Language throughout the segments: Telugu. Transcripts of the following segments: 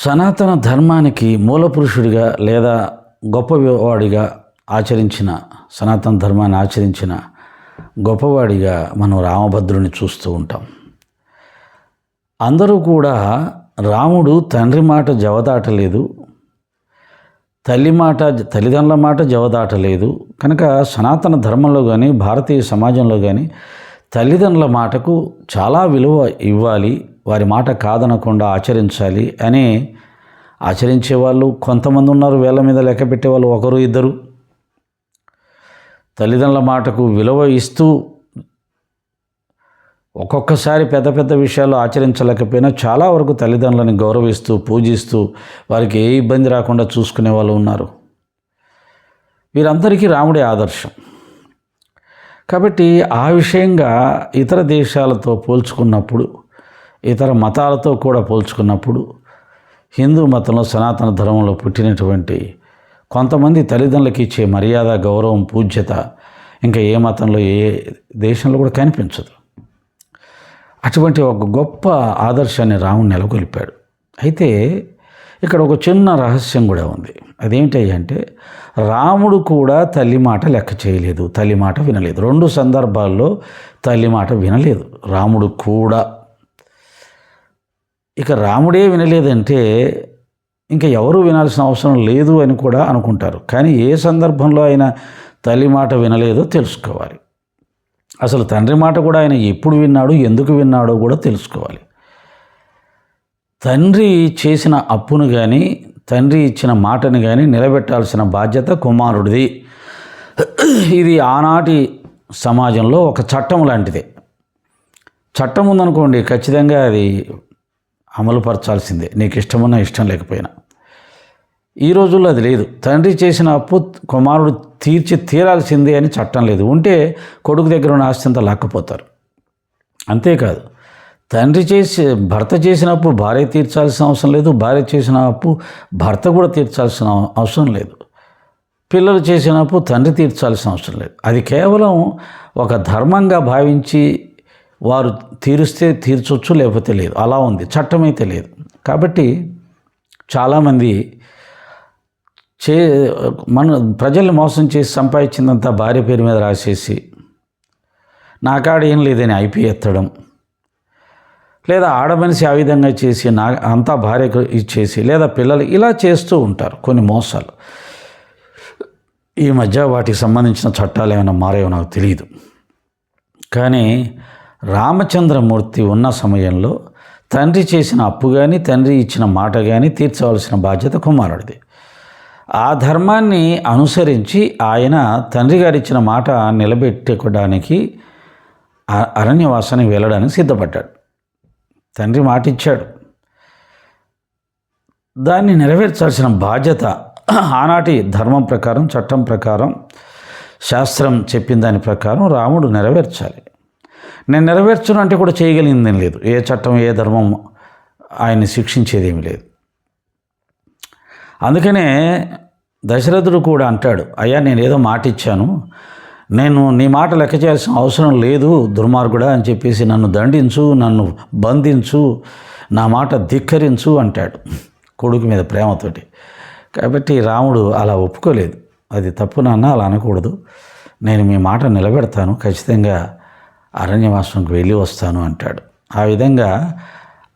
సనాతన ధర్మానికి మూలపురుషుడిగా లేదా గొప్పవాడిగా ఆచరించిన సనాతన ధర్మాన్ని ఆచరించిన గొప్పవాడిగా మనం రామభద్రుని చూస్తూ ఉంటాం. అందరూ కూడా రాముడు తండ్రి మాట జవదాటలేదు తల్లి మాట తల్లిదండ్రుల మాట జవదాటలేదు. కనుక సనాతన ధర్మంలో కానీ భారతీయ సమాజంలో కానీ తల్లిదండ్రుల మాటకు చాలా విలువ ఇవ్వాలి. వారి మాట కాదనకుండా ఆచరించాలి అని ఆచరించే వాళ్ళు కొంతమంది ఉన్నారు. వేల మీద లెక్క పెట్టే వాళ్ళు ఒకరు ఇద్దరు. తల్లిదండ్రుల మాటకు విలువ ఇస్తూ ఒక్కొక్కసారి పెద్ద పెద్ద విషయాలు ఆచరించలేకపోయినా చాలా వరకు తల్లిదండ్రులని గౌరవిస్తూ పూజిస్తూ వారికి ఏ ఇబ్బంది రాకుండా చూసుకునే వాళ్ళు ఉన్నారు. వీరందరికీ రాముడి ఆదర్శం. కాబట్టి ఆ విషయంగా ఇతర దేశాలతో పోల్చుకున్నప్పుడు ఇతర మతాలతో కూడా పోల్చుకున్నప్పుడు హిందూ మతంలో సనాతన ధర్మంలో పుట్టినటువంటి కొంతమంది తల్లిదండ్రులకి ఇచ్చే మర్యాద గౌరవం పూజ్యత ఇంకా ఏ మతంలో ఏ దేశంలో కూడా కనిపించదు. అటువంటి ఒక గొప్ప ఆదర్శాన్ని రాముడు నెలకొల్పాడు. అయితే ఇక్కడ ఒక చిన్న రహస్యం కూడా ఉంది. అదేంటి అంటే రాముడు కూడా తల్లి మాట లెక్క చేయలేదు తల్లి మాట వినలేదు. రెండు సందర్భాల్లో తల్లి మాట వినలేదు. రాముడు కూడా ఇక రాముడే వినలేదంటే ఇంకా ఎవరు వినాల్సిన అవసరం లేదు అని కూడా అనుకుంటారు. కానీ ఏ సందర్భంలో ఆయన తల్లి మాట వినలేదో తెలుసుకోవాలి. అసలు తండ్రి మాట కూడా ఆయన ఎప్పుడు విన్నాడు ఎందుకు విన్నాడో కూడా తెలుసుకోవాలి. తండ్రి చేసిన అప్పును కానీ తండ్రి ఇచ్చిన మాటను కానీ నిలబెట్టాల్సిన బాధ్యత కుమారుడిది. ఇది ఆనాటి సమాజంలో ఒక చట్టం లాంటిదే. చట్టం ఉందనుకోండి ఖచ్చితంగా అది అమలుపరచాల్సిందే. నీకు ఇష్టమన్నా ఇష్టం లేకపోయినా. ఈ రోజుల్లో అది లేదు. తండ్రి చేసిన అప్పు కుమారుడు తీర్చి తీరాల్సిందే అని చట్టం లేదు. ఉంటే కొడుకు దగ్గర ఉన్న ఆస్తి అంతా లాక్కపోతారు. అంతేకాదు తండ్రి చేసి భర్త చేసిన అప్పు భార్య తీర్చాల్సిన అవసరం లేదు. భార్య చేసిన అప్పు భర్త కూడా తీర్చాల్సిన అవసరం లేదు. పిల్లలు చేసిన అప్పు తండ్రి తీర్చాల్సిన అవసరం లేదు. అది కేవలం ఒక ధర్మంగా భావించి వారు తీరుస్తే తీర్చొచ్చు లేకపోతే లేదు. అలా ఉంది. చట్టం అయితే లేదు. కాబట్టి చాలామంది చే మన ప్రజల్ని మోసం చేసి సంపాదించిందంతా భార్య పేరు మీద రాసేసి నాకాడ ఏం లేదని ఐపీ ఎత్తడం లేదా ఆడమనిషి ఆ విధంగా చేసి నా అంతా భార్యకు ఇచ్చేసి లేదా పిల్లలు ఇలా చేస్తూ ఉంటారు కొన్ని మోసాలు. ఈ మధ్య వాటికి సంబంధించిన చట్టాలు ఏమైనా మారేవో నాకు తెలియదు కానీ రామచంద్రమూర్తి ఉన్న సమయంలో తండ్రి చేసిన అప్పు కానీ తండ్రి ఇచ్చిన మాట కానీ తీర్చవలసిన బాధ్యత కుమారుడిది. ఆ ధర్మాన్ని అనుసరించి ఆయన తండ్రి గారు ఇచ్చిన మాట నిలబెట్టుకోవడానికి అరణ్యవాసానికి వెళ్ళడానికి సిద్ధపడ్డాడు. తండ్రి మాట ఇచ్చాడు దాన్ని నెరవేర్చాల్సిన బాధ్యత ఆనాటి ధర్మం ప్రకారం చట్టం ప్రకారం శాస్త్రం చెప్పిన దాని ప్రకారం రాముడు నెరవేర్చాలి. నేను నెరవేర్చను అంటే కూడా చేయగలిగిందేం లేదు. ఏ చట్టం ఏ ధర్మం ఆయన్ని శిక్షించేదేమీ లేదు. అందుకనే దశరథుడు కూడా అంటాడు అయ్యా నేను ఏదో మాట ఇచ్చాను. నేను నీ మాట లెక్క చేయాల్సిన అవసరం లేదు దుర్మార్గుడా అని చెప్పేసి నన్ను దండించు నన్ను బంధించు నా మాట ధిక్కరించు అంటాడు కొడుకు మీద ప్రేమతోటి. కాబట్టి రాముడు అలా ఒప్పుకోలేదు. అది తప్పు నాన్న అలా అనకూడదు. నేను మీ మాట నిలబెడతాను. ఖచ్చితంగా అరణ్యవాసంకి వెళ్ళి వస్తాను అంటాడు. ఆ విధంగా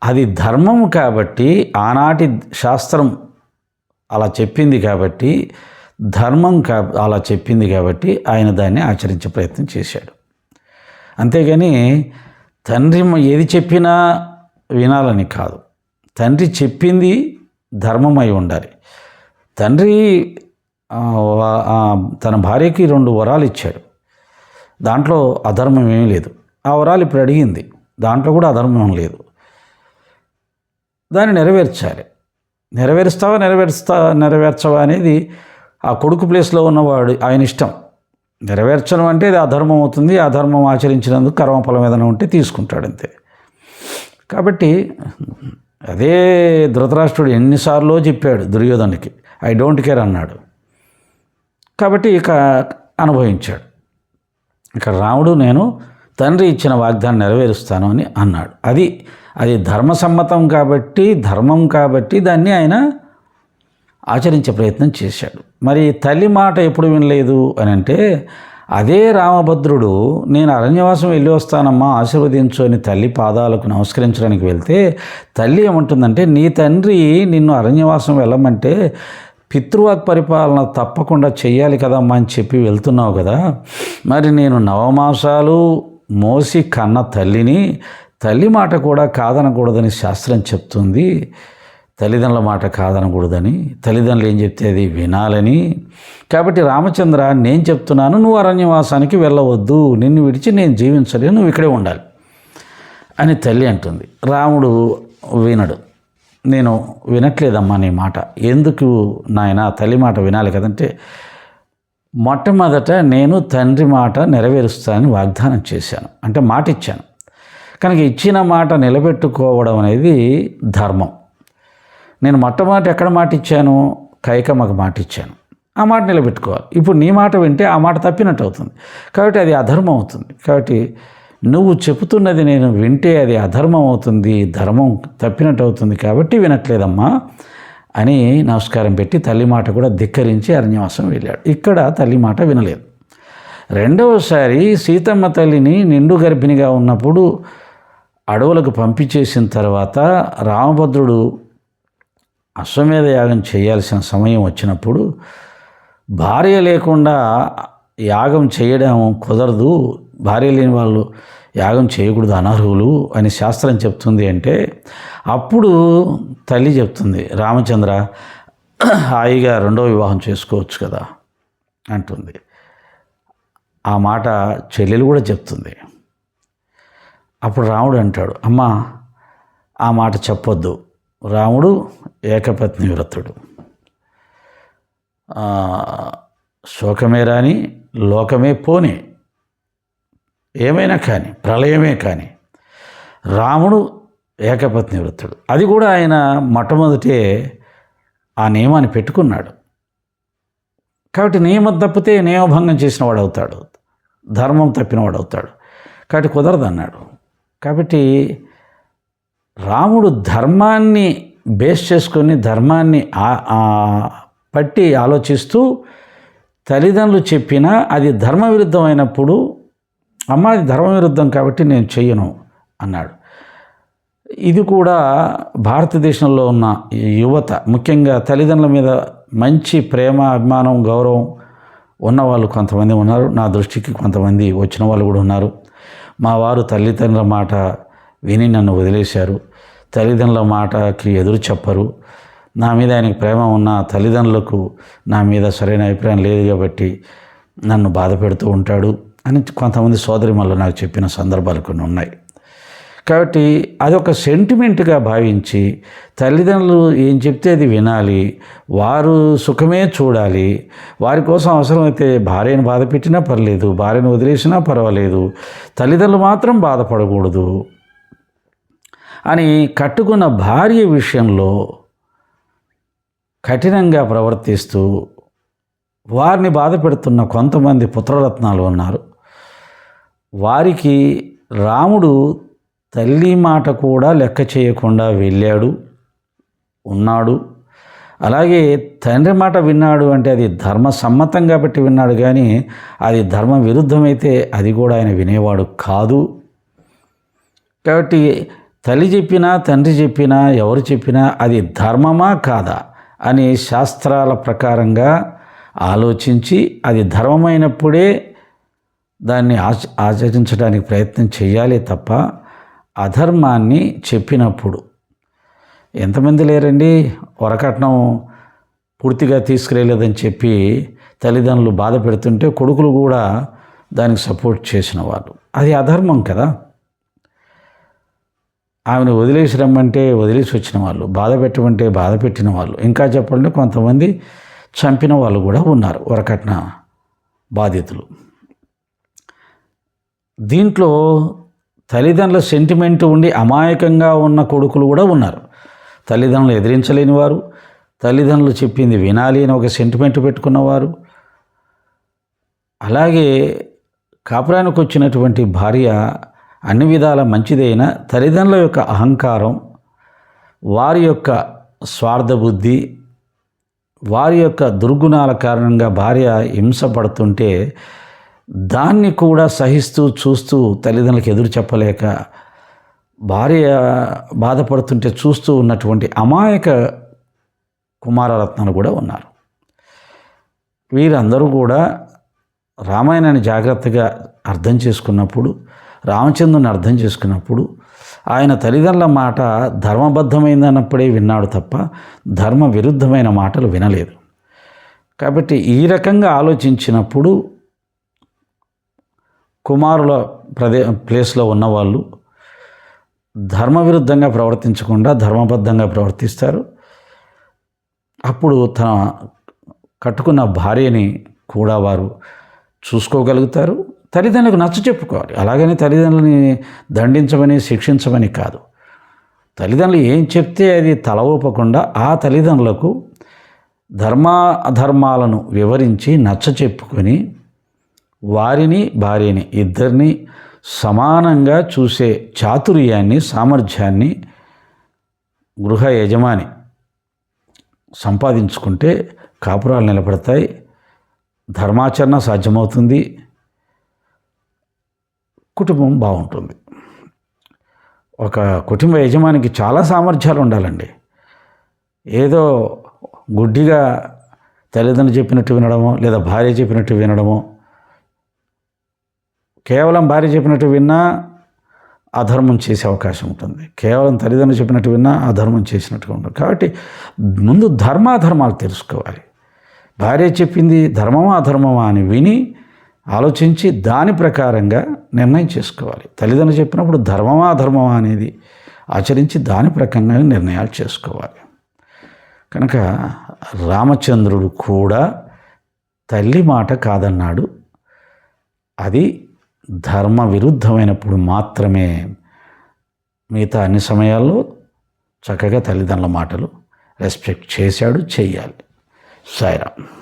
అది ధర్మం కాబట్టి ఆనాటి శాస్త్రం అలా చెప్పింది కాబట్టి ధర్మం కా అలా చెప్పింది కాబట్టి ఆయన దాన్ని ఆచరించే ప్రయత్నం చేశాడు. అంతేగాని తండ్రి ఏది చెప్పినా వినాలని కాదు. తండ్రి చెప్పింది ధర్మమై ఉండాలి. తండ్రి తన భార్యకి రెండు వరాలు ఇచ్చాడు. దాంట్లో అధర్మం ఏమీ లేదు. ఆ వరాలు ఇప్పుడు అడిగింది. దాంట్లో కూడా అధర్మం లేదు. దాన్ని నెరవేర్చాలి. నెరవేరుస్తావా నెరవేరుస్తా నెరవేర్చవా అనేది ఆ కొడుకు ప్లేస్లో ఉన్నవాడు ఆయన ఇష్టం. నెరవేర్చడం అంటే అది అధర్మం అవుతుంది ఆ ధర్మం ఆచరించినందుకు కర్మఫలం ఏదైనా ఉంటే తీసుకుంటాడు అంతే. కాబట్టి అదే ధృతరాష్ట్రుడు ఎన్నిసార్లు చెప్పాడు దుర్యోధనకి ఐ డోంట్ కేర్ అన్నాడు. కాబట్టి ఇక అనుభవించాడు. ఇక్కడ రాముడు నేను తండ్రి ఇచ్చిన వాగ్దానం నెరవేరుస్తాను అని అన్నాడు. అది అది ధర్మసమ్మతం కాబట్టి ధర్మం కాబట్టి దాన్ని ఆయన ఆచరించే ప్రయత్నం చేశాడు. మరి తల్లి మాట ఎప్పుడు వినలేదు అని అంటే అదే రామభద్రుడు నేను అరణ్యవాసం వెళ్ళి వస్తానమ్మా ఆశీర్వదించు అని తల్లి పాదాలకు నమస్కరించడానికి వెళ్తే తల్లి ఏమంటుందంటే నీ తండ్రి నిన్ను అరణ్యవాసం వెళ్ళమంటే పితృవాక్ పరిపాలన తప్పకుండా చెయ్యాలి కదమ్మా అని చెప్పి వెళ్తున్నావు కదా. మరి నేను నవమాసాలు మోసి కన్న తల్లిని తల్లి మాట కూడా కాదనకూడదని శాస్త్రం చెప్తుంది. తల్లిదండ్రుల మాట కాదనకూడదని తల్లిదండ్రులు ఏం చెప్తే అది వినాలని. కాబట్టి రామచంద్ర నేను చెప్తున్నాను నువ్వు అరణ్యవాసానికి వెళ్ళవద్దు నిన్ను విడిచి నేను జీవించలేను నువ్వు ఇక్కడే ఉండాలి అని తల్లి అంటుంది. రాముడు వినడు. నేను వినట్లేదమ్మా నీ మాట. ఎందుకు నాయన? తల్లి మాట వినాలి కదంటే మొట్టమొదట నేను తండ్రి మాట నెరవేరుస్తానని వాగ్దానం చేశాను. అంటే మాట ఇచ్చాను. కనుక ఇచ్చిన మాట నిలబెట్టుకోవడం అనేది ధర్మం. నేను మొట్టమొదటి ఎక్కడ మాట ఇచ్చాను? కైకమ్మకు మాట ఇచ్చాను. ఆ మాట నిలబెట్టుకోవాలి. ఇప్పుడు నీ మాట వింటే ఆ మాట తప్పినట్టు అవుతుంది. కాబట్టి అది అధర్మం అవుతుంది. కాబట్టి నువ్వు చెబుతున్నది నేను వింటే అది అధర్మం అవుతుంది ధర్మం తప్పినట్టు అవుతుంది కాబట్టి వినట్లేదమ్మా అని నమస్కారం పెట్టి తల్లి మాట కూడా ధిక్కరించి అరణ్యవాసం వెళ్ళాడు. ఇక్కడ తల్లి మాట వినలేదు. రెండవసారి సీతమ్మ తల్లిని నిండు గర్భిణిగా ఉన్నప్పుడు అడవులకు పంపించేసిన తర్వాత రామభద్రుడు అశ్వమేధ యాగం చేయాల్సిన సమయం వచ్చినప్పుడు భార్య లేకుండా యాగం చేయడం కుదరదు. భార్య లేని వాళ్ళు యాగం చేయకూడదు అనర్హులు అని శాస్త్రం చెప్తుంది అంటే అప్పుడు తల్లి చెప్తుంది రామచంద్ర హాయిగా రెండో వివాహం చేసుకోవచ్చు కదా అంటుంది. ఆ మాట చెల్లెలు కూడా చెప్తుంది. అప్పుడు రాముడు అంటాడు అమ్మా ఆ మాట చెప్పొద్దు. రాముడు ఏకపత్ని వ్రతుడు. శోకమేరాని శోకమే లోకమే పోని. ఏమైనా కానీ ప్రళయమే కానీ. రాముడు ఏకపత్ని వృత్తుడు. అది కూడా ఆయన మొట్టమొదటే ఆ నియమాన్ని పెట్టుకున్నాడు. కాబట్టి నియమం తప్పితే నియమభంగం చేసిన వాడు అవుతాడు. ధర్మం తప్పిన వాడు అవుతాడు. కాబట్టి కుదరదు అన్నాడు. కాబట్టి రాముడు ధర్మాన్ని బేస్ చేసుకొని ధర్మాన్ని పట్టి ఆలోచిస్తూ తల్లిదండ్రులు చెప్పినా అది ధర్మ విరుద్ధమైనప్పుడు అమ్మ అది ధర్మ విరుద్ధం కాబట్టి నేను చెయ్యను అన్నాడు. ఇది కూడా భారతదేశంలో ఉన్న యువత ముఖ్యంగా తల్లిదండ్రుల మీద మంచి ప్రేమ అభిమానం గౌరవం ఉన్నవాళ్ళు కొంతమంది ఉన్నారు. నా దృష్టికి కొంతమంది వచ్చిన వాళ్ళు కూడా ఉన్నారు. మా వారు తల్లిదండ్రుల మాట విని నన్ను వదిలేశారు. తల్లిదండ్రుల మాటకి ఎదురు చెప్పరు. నా మీద ఆయనకి ప్రేమ ఉన్న తల్లిదండ్రులకు నా మీద సరైన అభిప్రాయం లేదు కాబట్టి నన్ను బాధ పెడుతూ ఉంటాడు అని కొంతమంది సోదరిమల్లు నాకు చెప్పిన సందర్భాలు కొన్ని ఉన్నాయి. కాబట్టి అదొక సెంటిమెంట్గా భావించి తల్లిదండ్రులు ఏం చెప్తే అది వినాలి వారు సుఖమే చూడాలి వారి కోసం అవసరమైతే భార్యను బాధ పెట్టినా పర్లేదు భార్యను వదిలేసినా పర్వాలేదు తల్లిదండ్రులు మాత్రం బాధపడకూడదు అని కట్టుకున్న భార్య విషయంలో కఠినంగా ప్రవర్తిస్తూ వారిని బాధ పెడుతున్న కొంతమంది పుత్రరత్నాలు ఉన్నారు. వారికి రాముడు తల్లి మాట కూడా లెక్క చేయకుండా వెళ్ళాడు ఉన్నాడు. అలాగే తండ్రి మాట విన్నాడు అంటే అది ధర్మ సమ్మతం కాబట్టి విన్నాడు కానీ అది ధర్మ విరుద్ధమైతే అది కూడా ఆయన వినేవాడు కాదు. కాబట్టి తల్లి చెప్పినా తండ్రి చెప్పినా ఎవరు చెప్పినా అది ధర్మమా కాదా? అని శాస్త్రాల ప్రకారంగా ఆలోచించి అది ధర్మమైనప్పుడే దాన్ని ఆచ ఆచరించడానికి ప్రయత్నం చేయాలి తప్ప అధర్మాన్ని చెప్పినప్పుడు. ఎంతమంది లేరండి? వరకట్నం పూర్తిగా తీసుకురాలేదని చెప్పి తల్లిదండ్రులు బాధ పెడుతుంటే కొడుకులు కూడా దానికి సపోర్ట్ చేసిన వాళ్ళు. అది అధర్మం కదా? ఆమెను వదిలేసి రమ్మంటే వదిలేసి వచ్చిన వాళ్ళు బాధ పెట్టమంటే బాధ పెట్టిన వాళ్ళు ఇంకా చెప్పాలంటే కొంతమంది చంపిన వాళ్ళు కూడా ఉన్నారు వరకట్న బాధితులు. దీంట్లో తల్లిదండ్రుల సెంటిమెంట్ ఉండి అమాయకంగా ఉన్న కొడుకులు కూడా ఉన్నారు. తల్లిదండ్రులు ఎదిరించలేని వారు తల్లిదండ్రులు చెప్పింది వినాలి అని ఒక సెంటిమెంట్ పెట్టుకున్నవారు అలాగే కాపురానికి వచ్చినటువంటి భార్య అన్ని విధాల మంచిదైన తల్లిదండ్రుల యొక్క అహంకారం వారి యొక్క స్వార్థ బుద్ధి వారి యొక్క దుర్గుణాల కారణంగా భార్య హింసపడుతుంటే దాన్ని కూడా సహిస్తూ చూస్తూ తల్లిదండ్రులకు ఎదురు చెప్పలేక భార్య బాధపడుతుంటే చూస్తూ ఉన్నటువంటి అమాయక కుమారరత్నాలు కూడా ఉన్నారు. వీరందరూ కూడా రామాయణాన్ని జాగ్రత్తగా అర్థం చేసుకున్నప్పుడు రామచంద్రుని అర్థం చేసుకున్నప్పుడు ఆయన తల్లిదండ్రుల మాట ధర్మబద్ధమైందన్నప్పుడే విన్నాడు తప్ప ధర్మ విరుద్ధమైన మాటలు వినలేదు. కాబట్టి ఈ రకంగా ఆలోచించినప్పుడు కుమారుల ప్రదే ప్లేస్లో ఉన్నవాళ్ళు ధర్మ విరుద్ధంగా ప్రవర్తించకుండా ధర్మబద్ధంగా ప్రవర్తిస్తారు. అప్పుడు తన కట్టుకున్న భార్యని కూడా వారు చూసుకోగలుగుతారు. తల్లిదండ్రులకు నచ్చ చెప్పుకోవాలి. అలాగని తల్లిదండ్రులని దండించమని శిక్షించమని కాదు. తల్లిదండ్రులు ఏం చెప్తే అది తల ఊపకుండా ఆ తల్లిదండ్రులకు ధర్మా అధర్మాలను వివరించి నచ్చ చెప్పుకొని వారిని భార్యని ఇద్దరిని సమానంగా చూసే చాతుర్యాన్ని సామర్థ్యాన్ని గృహ యజమాని సంపాదించుకుంటే కాపురాలు నిలబడతాయి. ధర్మాచరణ సాధ్యమవుతుంది. కుటుంబం బాగుంటుంది. ఒక కుటుంబ యజమానికి చాలా సామర్థ్యాలు ఉండాలండి. ఏదో గుడ్డిగా తల్లిదండ్రులు చెప్పినట్టు వినడమో లేదా భార్య చెప్పినట్టు వినడమో కేవలం భార్య చెప్పినట్టు విన్నా అధర్మం చేసే అవకాశం ఉంటుంది. కేవలం తల్లిదండ్రులు చెప్పినట్టు విన్నా అధర్మం చేసినట్టుగా ఉంటుంది. కాబట్టి ముందు ధర్మాధర్మాలు తెలుసుకోవాలి. భార్య చెప్పింది ధర్మమా అధర్మమా అని విని ఆలోచించి దాని ప్రకారంగా నిర్ణయం చేసుకోవాలి. తల్లిదండ్రులు చెప్పినప్పుడు ధర్మమా ధర్మమా అనేది ఆచరించి దాని ప్రకారంగా నిర్ణయాలు చేసుకోవాలి. కనుక రామచంద్రుడు కూడా తల్లి మాట కాదన్నాడు. అది ధర్మ విరుద్ధమైనప్పుడు మాత్రమే మిగతా అన్ని సమయాల్లో చక్కగా తల్లిదండ్రుల మాటలు రెస్పెక్ట్ చేశాడు చేయాలి. సాయిరామ్.